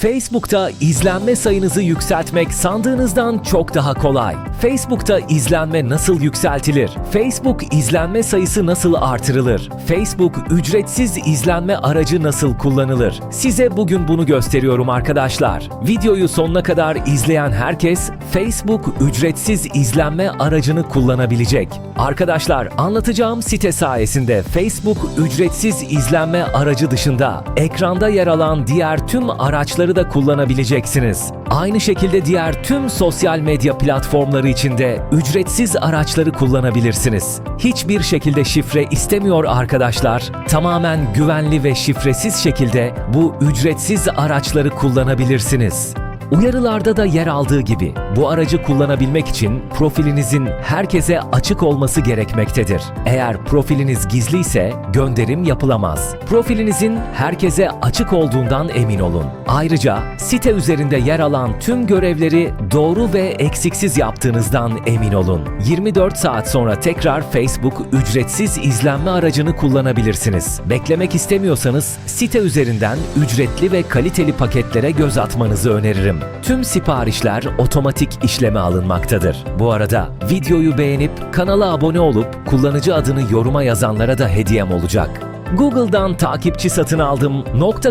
Facebook'ta izlenme sayınızı yükseltmek sandığınızdan çok daha kolay. Facebook'ta izlenme nasıl yükseltilir? Facebook izlenme sayısı nasıl artırılır? Facebook ücretsiz izlenme aracı nasıl kullanılır? Size bugün bunu gösteriyorum arkadaşlar. Videoyu sonuna kadar izleyen herkes Facebook ücretsiz izlenme aracını kullanabilecek. Arkadaşlar anlatacağım site sayesinde Facebook ücretsiz izlenme aracı dışında ekranda yer alan diğer tüm araçları da kullanabileceksiniz. Aynı şekilde diğer tüm sosyal medya platformları için de ücretsiz araçları kullanabilirsiniz. Hiçbir şekilde şifre istemiyor arkadaşlar. Tamamen güvenli ve şifresiz şekilde bu ücretsiz araçları kullanabilirsiniz. Uyarılarda da yer aldığı gibi bu aracı kullanabilmek için profilinizin herkese açık olması gerekmektedir. Eğer profiliniz gizliyse gönderim yapılamaz. Profilinizin herkese açık olduğundan emin olun. Ayrıca site üzerinde yer alan tüm görevleri doğru ve eksiksiz yaptığınızdan emin olun. 24 saat sonra tekrar Facebook ücretsiz izlenme aracını kullanabilirsiniz. Beklemek istemiyorsanız site üzerinden ücretli ve kaliteli paketlere göz atmanızı öneririm. Tüm siparişler otomatik işleme alınmaktadır. Bu arada videoyu beğenip kanala abone olup kullanıcı adını yoruma yazanlara da hediyem olacak. Google'dan takipçi satın aldım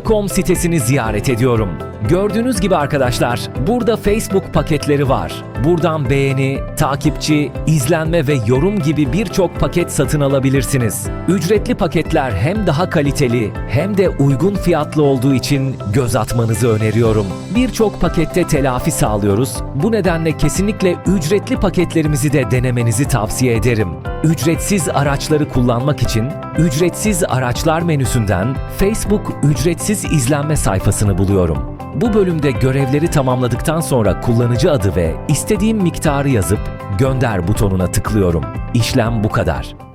.com sitesini ziyaret ediyorum. Gördüğünüz gibi arkadaşlar burada Facebook paketleri var. Buradan beğeni, takipçi, izlenme ve yorum gibi birçok paket satın alabilirsiniz. Ücretli paketler hem daha kaliteli hem de uygun fiyatlı olduğu için göz atmanızı öneriyorum. Birçok pakette telafi sağlıyoruz. Bu nedenle kesinlikle ücretli paketlerimizi de denemenizi tavsiye ederim. Ücretsiz araçları kullanmak için ücretsiz araçlar menüsünden Facebook ücretsiz izlenme sayfasını buluyorum. Bu bölümde görevleri tamamladıktan sonra kullanıcı adı ve istediğim miktarı yazıp gönder butonuna tıklıyorum. İşlem bu kadar.